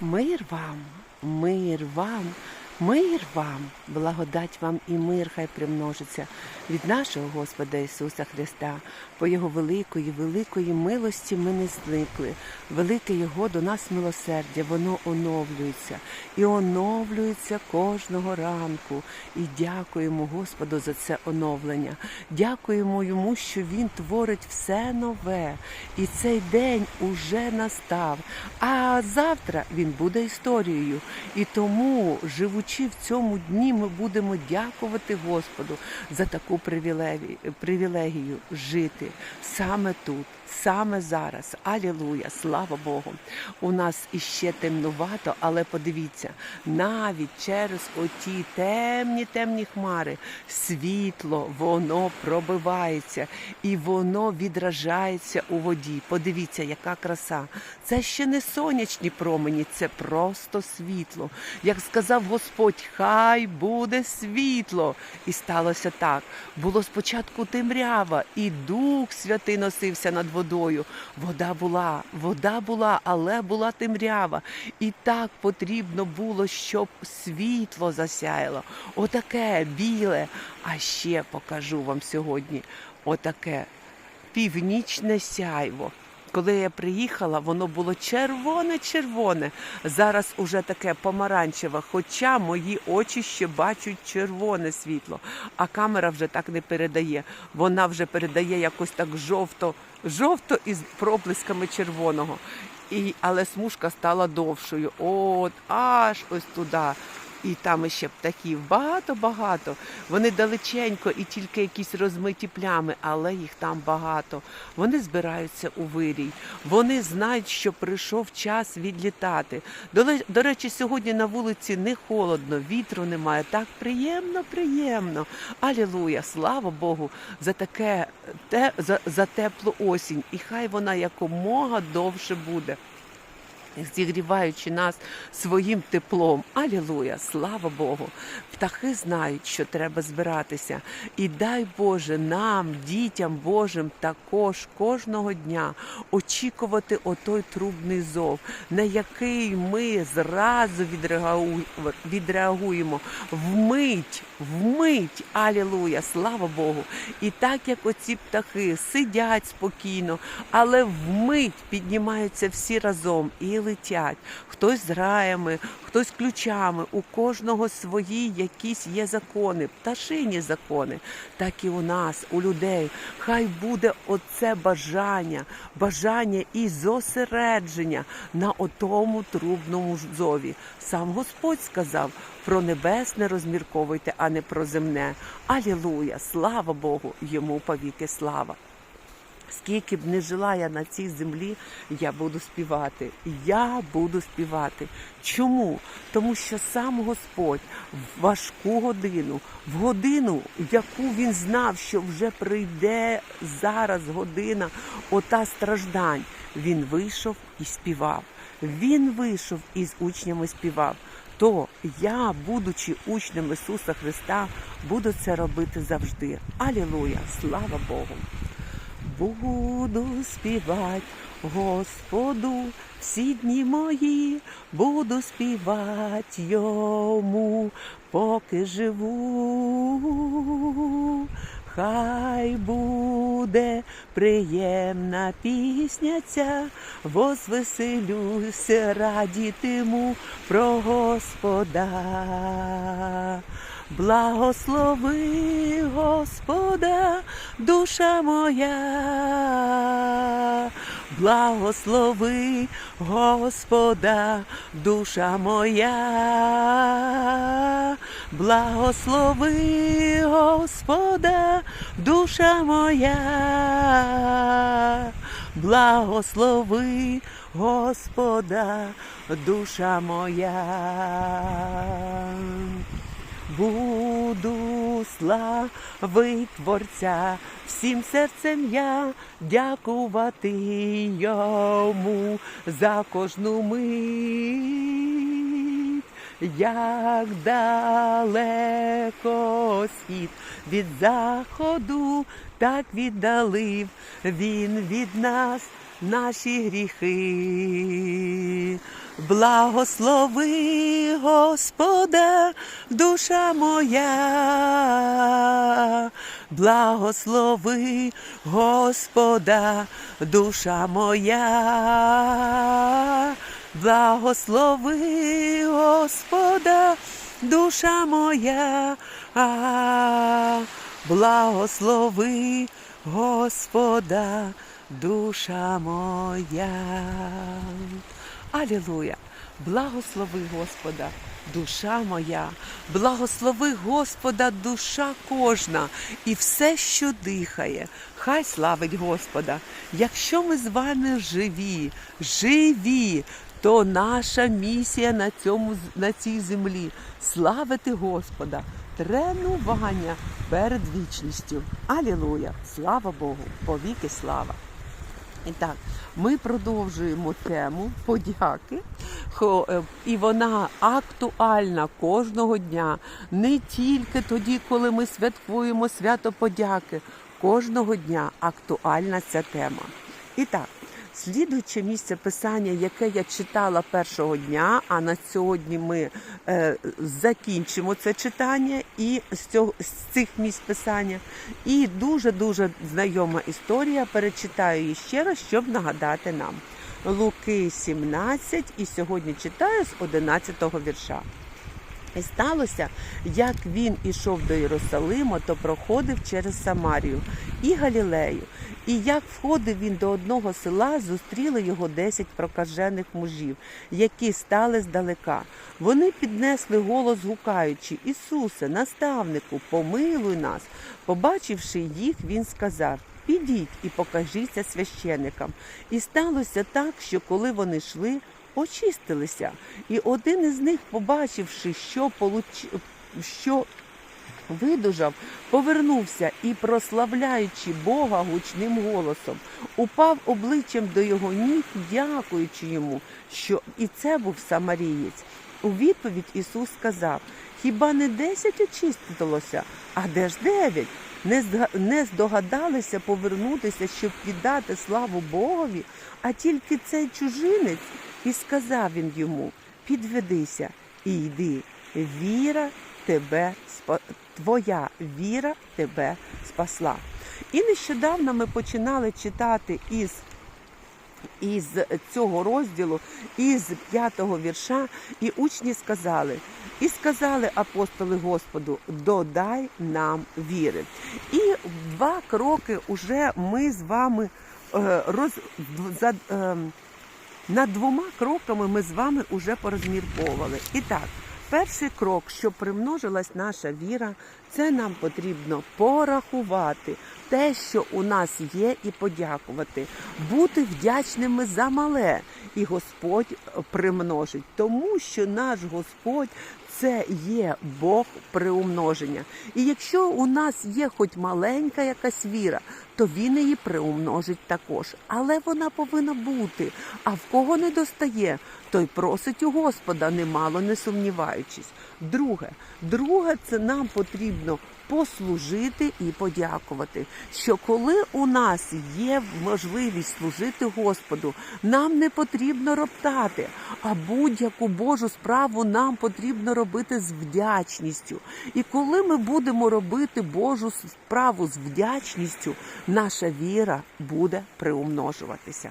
Мир вам, мир вам, мир вам, благодать вам і мир хай примножиться від нашого Господа Ісуса Христа. По Його великої, великої милості ми не зникли. Велике Його до нас милосердя, воно оновлюється і оновлюється кожного ранку. І дякуємо Господу за це оновлення. Дякуємо йому, що Він творить все нове. І цей день уже настав. А завтра він буде історією. І тому, живучи в цьому дні, ми будемо дякувати Господу за таку привілегію, привілегію жити саме тут. Саме зараз, алілуя, слава Богу. У нас іще темнувато, але подивіться, навіть через оті темні темні хмари світло, воно пробивається і воно відражається у воді. Подивіться, яка краса. Це ще не сонячні промені, це просто світло. Як сказав Господь, хай буде світло. І сталося так. Було спочатку темрява, і Дух Святий носився над водою. Вода була, вода була, але була темрява. І так потрібно було, щоб світло засяяло. Отаке біле. А ще покажу вам сьогодні отаке північне сяйво. Коли я приїхала, воно було червоне-червоне. Зараз уже таке помаранчеве, хоча мої очі ще бачать червоне світло, а камера вже так не передає. Вона вже передає якось так жовто, жовто із проблисками червоного. І, але смужка стала довшою. От аж ось туди. І там ще птахів багато-багато. Вони далеченько і тільки якісь розмиті плями, але їх там багато. Вони збираються у вирій. Вони знають, що прийшов час відлітати. До, до речі, сьогодні на вулиці не холодно, вітру немає. Так приємно, приємно. Алілуя! Слава Богу, за таке те, за, за теплу осінь. І хай вона якомога довше буде зігріваючи нас своїм теплом. Алілуя, слава Богу. Птахи знають, що треба збиратися. І дай Боже нам, дітям Божим, також кожного дня очікувати отой трубний зов, на який ми зразу відреагу- відреагуємо. Вмить, вмить, алілуя, слава Богу. І так як оці птахи сидять спокійно, але вмить піднімаються всі разом і летять. Хтось з граями, хтось ключами. У кожного свої якісь є закони, пташині закони. Так і у нас, у людей. Хай буде оце бажання, бажання і зосередження на отому трубному зові. Сам Господь сказав про небесне розмірковуйте, а не про земне. Алілуя! Слава Богу! Йому повіки слава! Скільки б не жила я на цій землі, я буду співати. Я буду співати. Чому? Тому що сам Господь в важку годину, в годину, яку він знав, що вже прийде зараз година ота страждань, він вийшов і співав. Він вийшов і з учнями співав. То я, будучи учнем Ісуса Христа, буду це робити завжди. Алілуя! Слава Богу! Буду співати Господу всі дні мої, буду співати йому, поки живу. Хай буде приємна пісня ця, возвеселюся, радітиму про Господа. Благослови Господа, душа моя, благослови Господа, душа моя, благослови Господа, душа моя, благослови Господа, душа моя. Буду славить Творця, всім серцем я дякувати йому за кожну мить, як далеко схід від заходу, так віддалив він від нас наші гріхи. Благослови Господа, душа моя, благослови Господа, душа моя, благослови Господа, душа моя, благослови Господа, душа моя. Алілуя! Благослови Господа, душа моя, благослови Господа, душа кожна і все, що дихає, хай славить Господа. Якщо ми з вами живі, живі, то наша місія на, цьому, на цій землі славити Господа, тренування перед вічністю. Алілуя! Слава Богу! Повіки слава! І так, ми продовжуємо тему подяки, е, і вона актуальна кожного дня, не тільки тоді, коли ми святкуємо свято подяки. Кожного дня актуальна ця тема. І так, слідуюче місце писання, яке я читала першого дня, а на сьогодні ми е, закінчимо це читання і з, цього, з цих місць писання. І дуже дуже знайома історія. Перечитаю її ще раз, щоб нагадати нам. Луки 17, і сьогодні читаю з 11 вірша. Сталося, як він ішов до Єрусалима, то проходив через Самарію і Галілею. І як входив він до одного села, зустріли його десять прокажених мужів, які стали здалека. Вони піднесли голос, гукаючи: Ісусе, наставнику, помилуй нас. Побачивши їх, він сказав. Підіть і покажіться священикам. І сталося так, що коли вони йшли, очистилися. І один із них, побачивши, що, получ... що видужав, повернувся і, прославляючи Бога гучним голосом, упав обличчям до його ніг, дякуючи йому, що і це був самарієць. У відповідь Ісус сказав: Хіба не десять очистилося, а де ж дев'ять? Не здогадалися повернутися, щоб віддати славу Богові, а тільки цей чужинець, і сказав він йому: Підведися і йди, віра тебе твоя віра тебе спасла. І нещодавно ми починали читати із із цього розділу, із п'ятого вірша, і учні сказали, і сказали апостоли Господу, додай нам віри. І два кроки уже ми з вами е, роз, за, е, над двома кроками ми з вами уже порозмірковували. І так, перший крок, щоб примножилась наша віра, це нам потрібно порахувати те, що у нас є, і подякувати, бути вдячними за мале, і Господь примножить, тому що наш Господь. Це є Бог приумноження. І якщо у нас є хоч маленька якась віра, то він її приумножить також. Але вона повинна бути. А в кого не достає, той просить у Господа, немало не сумніваючись. Друге, друге, це нам потрібно послужити і подякувати. Що коли у нас є можливість служити Господу, нам не потрібно роптати, а будь-яку Божу справу нам потрібно робити з вдячністю. І коли ми будемо робити Божу справу з вдячністю, наша віра буде приумножуватися.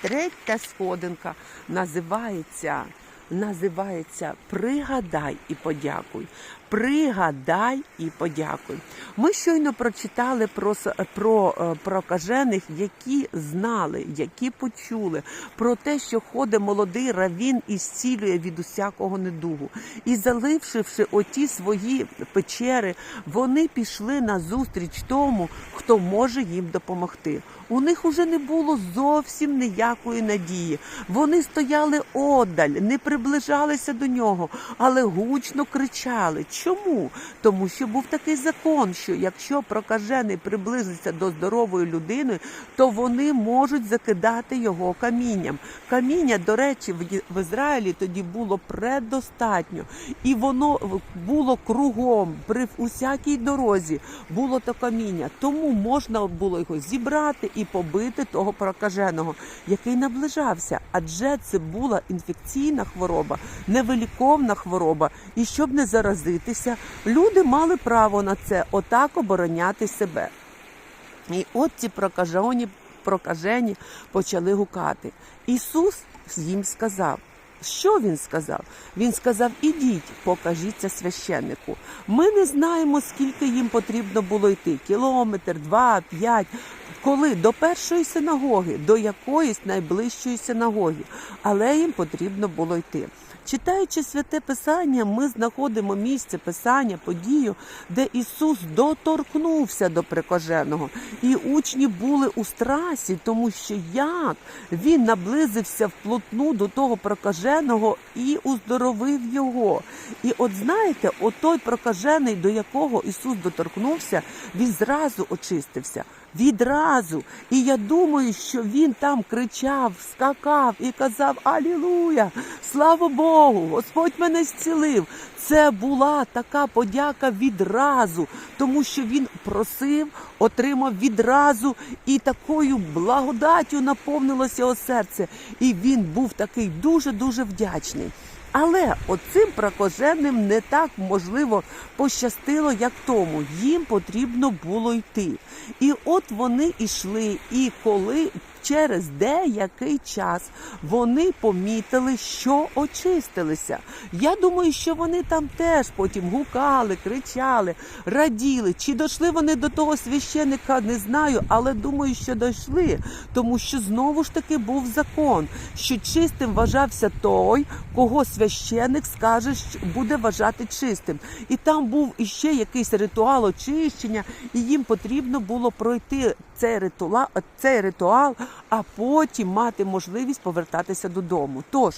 Третя сходинка називається, називається Пригадай і подякуй. Пригадай і подякуй. Ми щойно прочитали про, про е, прокажених, які знали, які почули про те, що ходить молодий равін і зцілює від усякого недугу. І залившивши оті свої печери, вони пішли на зустріч тому, хто може їм допомогти. У них уже не було зовсім ніякої надії. Вони стояли одаль, не приближалися до нього, але гучно кричали: Чому? Тому що був такий закон, що якщо прокажений приблизиться до здорової людини, то вони можуть закидати його камінням. Каміння, до речі, в Ізраїлі тоді було предостатньо, і воно було кругом при усякій дорозі було то каміння. Тому можна було його зібрати і побити того прокаженого, який наближався. Адже це була інфекційна хвороба, невиліковна хвороба. І щоб не заразитися, люди мали право на це отак обороняти себе. І от ці прокажені, прокажені почали гукати. Ісус їм сказав. Що він сказав? Він сказав: ідіть, покажіться священнику. Ми не знаємо, скільки їм потрібно було йти: кілометр, два, п'ять. Коли до першої синагоги, до якоїсь найближчої синагоги, але їм потрібно було йти. Читаючи святе Писання, ми знаходимо місце Писання, подію, де Ісус доторкнувся до прикаженого. І учні були у страсі, тому що як він наблизився вплотну до того прокаженого і уздоровив його. І от знаєте, отой прокажений, до якого Ісус доторкнувся, він зразу очистився. Відразу. І я думаю, що він там кричав, скакав і казав Алілуя! Слава Богу! Господь мене зцілив. Це була така подяка відразу, тому що він просив, отримав відразу, і такою благодаттю наповнилося його серце. І він був такий дуже дуже вдячний. Але оцим прокаженим не так можливо пощастило, як тому. Їм потрібно було йти. І от вони йшли, і коли через деякий час вони помітили, що очистилися. Я думаю, що вони там теж потім гукали, кричали, раділи. Чи дійшли вони до того священика, не знаю, але думаю, що дійшли, тому що знову ж таки був закон, що чистим вважався той, кого священик скаже, що буде вважати чистим. І там був іще якийсь ритуал очищення, і їм потрібно було пройти цей ритуал, цей ритуал, а потім мати можливість повертатися додому. Тож,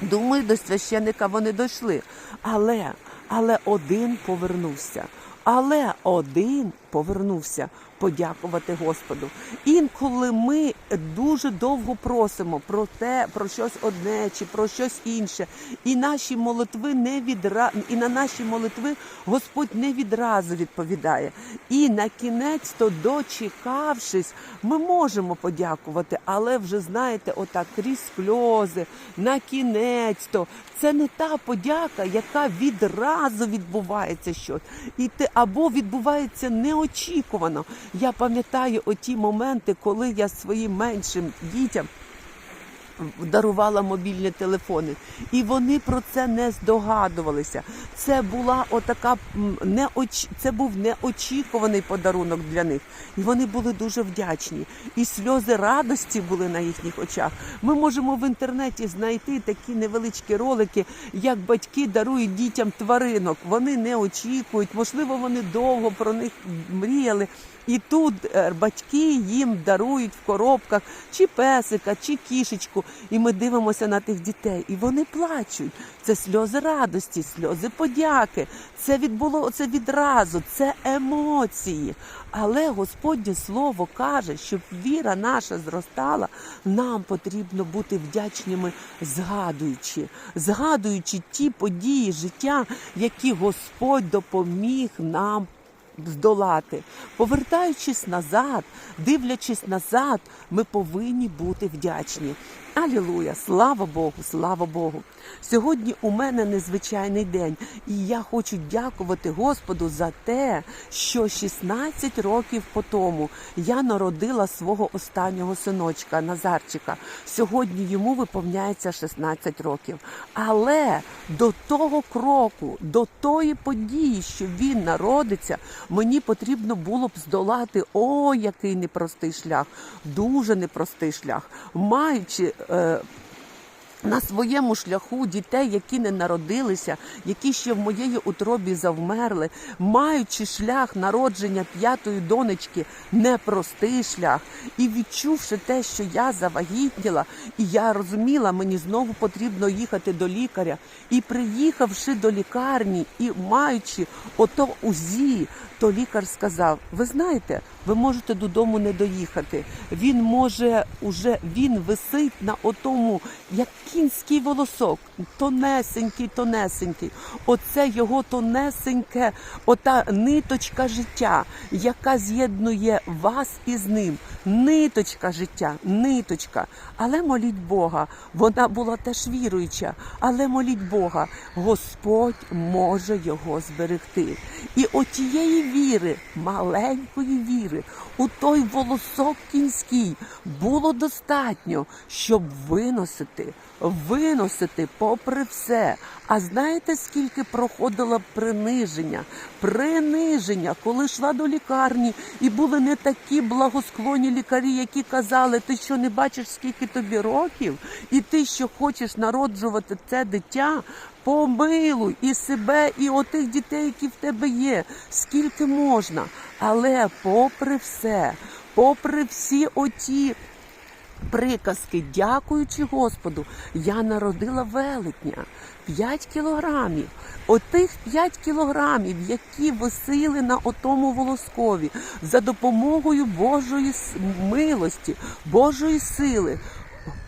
думаю, до священика вони дійшли. Але, але один повернувся. Але один повернувся подякувати Господу. Інколи ми дуже довго просимо про те, про щось одне чи про щось інше, і наші молитви не відра... і на наші молитви Господь не відразу відповідає. І на кінець, то дочекавшись, ми можемо подякувати, але вже знаєте, отак крізь сльози, на кінець то це не та подяка, яка відразу відбувається щось. І те або відбувається неочікувано. Я пам'ятаю оті моменти, коли я своїм меншим дітям дарувала мобільні телефони, і вони про це не здогадувалися. Це була отака неоч... це був неочікуваний подарунок для них, і вони були дуже вдячні. І сльози радості були на їхніх очах. Ми можемо в інтернеті знайти такі невеличкі ролики, як батьки дарують дітям тваринок. Вони не очікують, можливо, вони довго про них мріяли. І тут е, батьки їм дарують в коробках чи песика, чи кішечку. І ми дивимося на тих дітей, і вони плачуть. Це сльози радості, сльози подяки. Це відбуло це відразу, це емоції. Але Господнє Слово каже, щоб віра наша зростала, нам потрібно бути вдячними, згадуючи, згадуючи ті події життя, які Господь допоміг нам здолати. Повертаючись назад, дивлячись назад, ми повинні бути вдячні. Алілуя! Слава Богу, слава Богу! Сьогодні у мене незвичайний день, і я хочу дякувати Господу за те, що 16 років по тому я народила свого останнього синочка Назарчика. Сьогодні йому виповняється 16 років. Але до того кроку, до тої події, що він народиться, мені потрібно було б здолати о, який непростий шлях, дуже непростий шлях, маючи. Е, на своєму шляху дітей, які не народилися, які ще в моєї утробі завмерли, маючи шлях народження п'ятої донечки, непростий шлях, і відчувши те, що я завагітніла, і я розуміла, мені знову потрібно їхати до лікаря. І приїхавши до лікарні і маючи ото УЗІ, то лікар сказав: ви знаєте, ви можете додому не доїхати. Він може уже він висить на отому, як кінський волосок, тонесенький, тонесенький. Оце його тонесеньке, ота ниточка життя, яка з'єднує вас із ним. Ниточка життя, ниточка. Але моліть Бога, вона була теж віруюча, але моліть Бога, Господь може його зберегти. І отієї віри, маленької віри, у той волосок кінський було достатньо, щоб виносити, виносити попри все. А знаєте, скільки проходило приниження? Приниження, коли йшла до лікарні, і були не такі благосклонні лікарі, які казали, ти що не бачиш, скільки тобі років, і ти що хочеш народжувати це дитя. Помилуй і себе, і отих дітей, які в тебе є, скільки можна. Але попри все, попри всі оті приказки, дякуючи Господу, я народила велетня 5 кілограмів. Отих 5 кілограмів, які висили на отому волоскові, за допомогою Божої милості, Божої сили.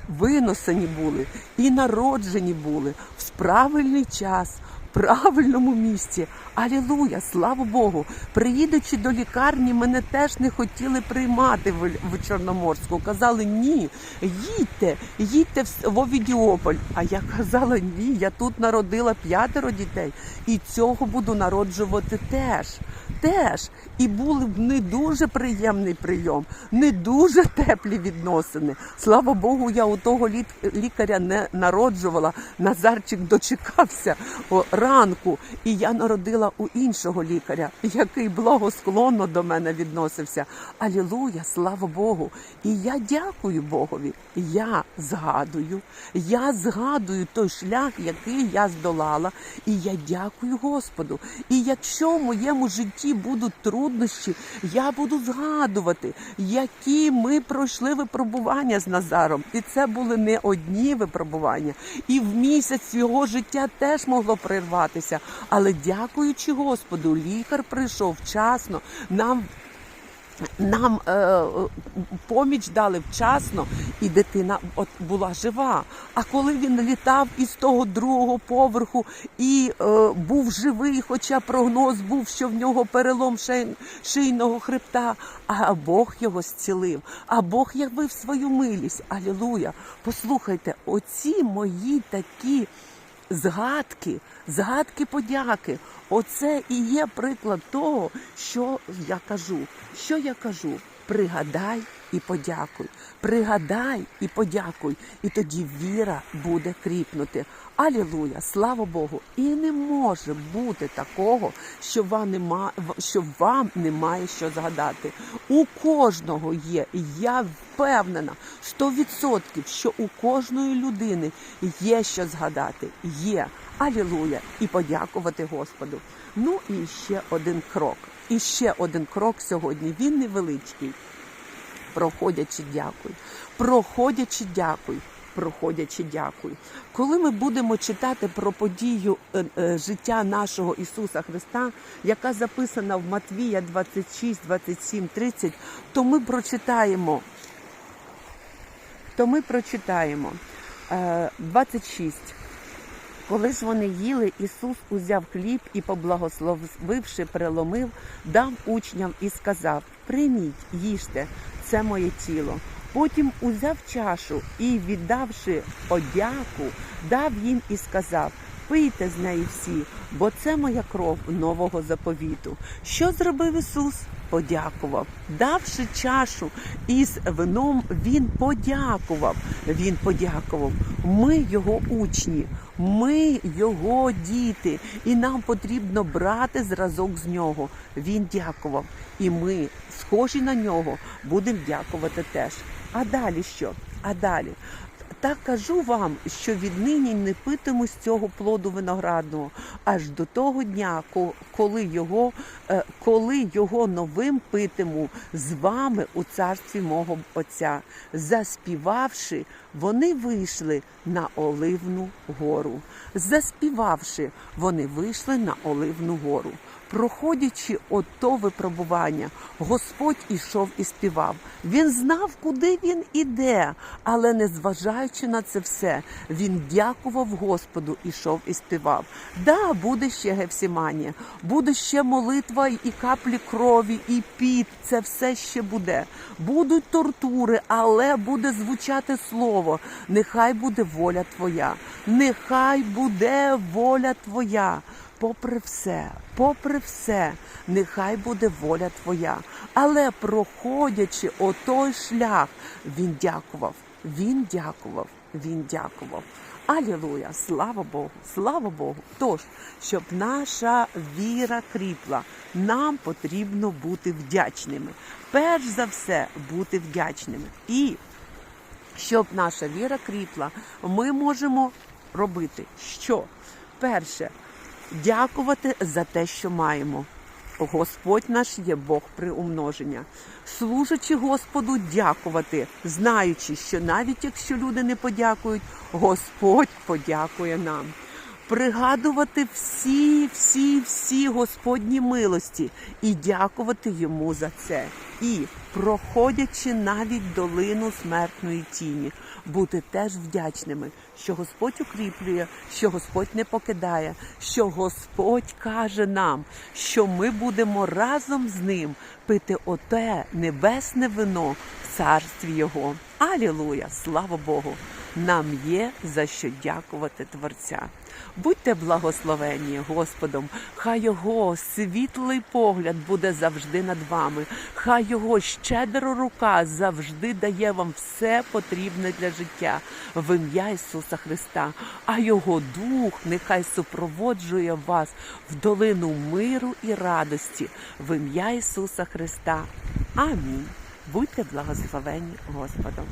Виносені були і народжені були в правильний час, правильному місці. Алілуя, слава Богу! Приїдучи до лікарні, мене теж не хотіли приймати в, Чорноморську. Казали, ні, їдьте, їдьте в Овідіополь. А я казала, ні, я тут народила п'ятеро дітей і цього буду народжувати теж. Теж і були не дуже приємний прийом, не дуже теплі відносини. Слава Богу, я у того лікаря не народжувала. Назарчик дочекався ранку, і я народила у іншого лікаря, який благосклонно до мене відносився. Алілуя, слава Богу! І я дякую Богові. Я згадую, я згадую той шлях, який я здолала, і я дякую Господу. І якщо в моєму житті будуть труднощі, я буду згадувати, які ми пройшли випробування з Назаром. І це були не одні випробування. І в місяць його життя теж могло прирватися. Але дякуючи Господу, лікар прийшов вчасно. Нам нам е, поміч дали вчасно, і дитина от була жива. А коли він літав із того другого поверху і е, був живий, хоча прогноз був, що в нього перелом шей, шийного хребта, а Бог його зцілив, а Бог явив свою милість. Алілуя! Послухайте, оці мої такі згадки, згадки подяки. Оце і є приклад того, що я кажу. Що я кажу? Пригадай і подякуй. Пригадай і подякуй. І тоді віра буде кріпнути. Алілуя, слава Богу! І не може бути такого, що вам нема, що вам немає що згадати. У кожного є. Я впевнена 100%, що у кожної людини є що згадати. Є. Алілуя! І подякувати Господу. Ну і ще один крок. І ще один крок сьогодні. Він невеличкий. Проходячи дякуй. Проходячи дякуй. Проходячи дякуй. Коли ми будемо читати про подію е, е, життя нашого Ісуса Христа, яка записана в Матвія 26, 27, 30, то ми прочитаємо. То ми прочитаємо е, 26. Коли ж вони їли, Ісус узяв хліб і, поблагословивши, переломив, дав учням і сказав: Прийміть, їжте, це моє тіло. Потім узяв чашу і, віддавши одяку, дав їм і сказав: Пийте з неї всі, бо це моя кров нового заповіту. Що зробив Ісус? Подякував, давши чашу із вином, він подякував. Він подякував. Ми його учні, ми його діти, і нам потрібно брати зразок з нього. Він дякував, і ми, схожі на нього, будемо дякувати теж. А далі що? А далі так кажу вам, що віднині не питиму з цього плоду виноградного, аж до того дня, коли його, е, коли його новим питиму з вами у царстві мого Отця. Заспівавши, вони вийшли на Оливну гору. Заспівавши, вони вийшли на Оливну гору. Проходячи ото випробування, Господь ішов і співав. Він знав, куди він іде, але незважаючи на це все, він дякував Господу, ішов і співав. Да, буде ще Гефсіманія, буде ще молитва і каплі крові, і піт. Це все ще буде. Будуть тортури, але буде звучати слово. Нехай буде воля твоя, нехай буде воля твоя. Попри все, попри все, нехай буде воля твоя. Але проходячи отой шлях, він дякував, він дякував, він дякував. Алілуя! Слава Богу! Слава Богу! Тож, щоб наша віра кріпла, нам потрібно бути вдячними. Перш за все, бути вдячними. І щоб наша віра кріпла, ми можемо робити що? Перше, дякувати за те, що маємо. Господь наш є Бог приумноження. Служачи Господу, дякувати, знаючи, що навіть якщо люди не подякують, Господь подякує нам. Пригадувати всі, всі, всі Господні милості і дякувати йому за це. І проходячи навіть долину смертної тіні, бути теж вдячними, що Господь укріплює, що Господь не покидає, що Господь каже нам, що ми будемо разом з ним пити оте небесне вино в царстві Його. Алілуя! Слава Богу! Нам є за що дякувати Творця. Будьте благословені Господом, хай його світлий погляд буде завжди над вами, хай його щедра рука завжди дає вам все потрібне для життя в ім'я Ісуса Христа, а його дух нехай супроводжує вас в долину миру і радості в ім'я Ісуса Христа. Амінь. Будьте благословені Господом.